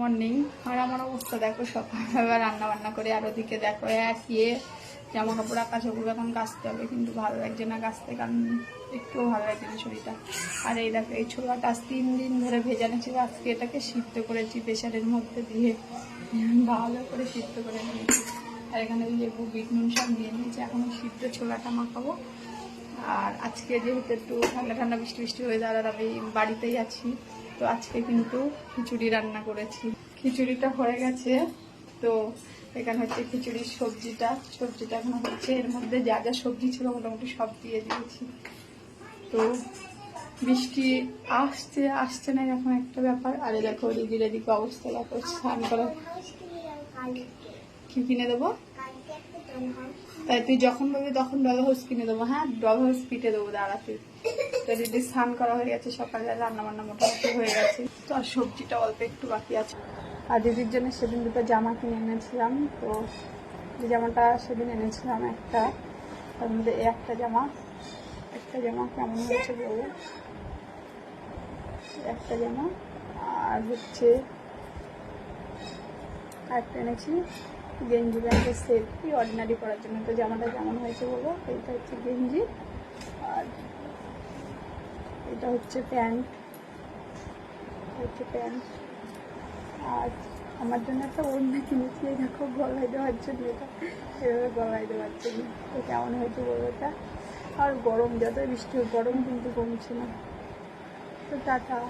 Morning আর আমার অবস্থা দেখো, সকালবেলা রান্না বান্না করে আর ওদিকে দেখো, এক ইয়ে জামা কাপড় আকাশ ওগুলো এখন কাচতে হবে, কিন্তু ভালো লাগছে না কাচতে, কারণ একটুও ভালো লাগছে না শরীরটা। আর এই দেখো, এই ছোলাটা আজ তিন দিন ধরে ভেজানো ছিল আজকে এটাকে সিদ্ধ করেছি প্রেশারের মধ্যে দিয়ে। ভালো করে সিদ্ধ করে নিয়েছি। আর এখানে লেবু, বিট, নুন সব দিয়ে নিয়েছি এখন সিদ্ধ ছোলাটা মাখাবো। আর আজকে যেহেতু একটু ঠান্ডা ঠান্ডা বৃষ্টি বৃষ্টি হয়ে আর আমি বাড়িতেই আছি তো আজকে কিন্তু খিচুড়ি রান্না করেছি। খিচুড়িটা হয়ে গেছে, তো এখানে হচ্ছে খিচুড়ির সবজিটা। সবজিটা এখন হচ্ছে, এর মধ্যে যা যা সবজি ছিল মোটামুটি সব দিয়ে দিয়েছি। তো বৃষ্টি আসছে আসছে না এখন একটা ব্যাপার। আরে দেখো দিদির এদিকে অবস্থা, দেখো, স্নান করে। কি কিনে দেবো? তাই তুই যখন বলবি তখন ডল হাউস কিনে দেবো। হ্যাঁ ডল হাউস পিটে দেবো দাঁড়াতে তো দিদি স্নান করা হয়ে গেছে সকালে রান্না বান্না মোটামুটি হয়ে গেছে। তো আর সবজিটা অল্প একটু বাকি আছে। আর দিদির জন্য সেদিন দুটো জামা কিনে এনেছিলাম। তো যে জামাটা সেদিন এনেছিলাম একটা, তার মধ্যে একটা জামা। একটা জামা কেমন হয়েছে বলব একটা জামা, আর হচ্ছে একটা এনেছি, গেঞ্জি সেট। কি অর্ডিনারি করার জন্য। তো জামাটা কেমন হয়েছে বলো? এইটা হচ্ছে গেঞ্জি। আর এটা হচ্ছে প্যান্ট। হচ্ছে প্যান্ট। আর আমার জন্য একটা অন্য কিনেছি, এই দেখো, গলায় দেওয়ার জন্য এটা। এভাবে গলায় দেওয়ার জন্য। তো কেমন হয়েছে বলো এটা আর গরম যত বৃষ্টি গরম কিন্তু কমছে না। তো টাটা।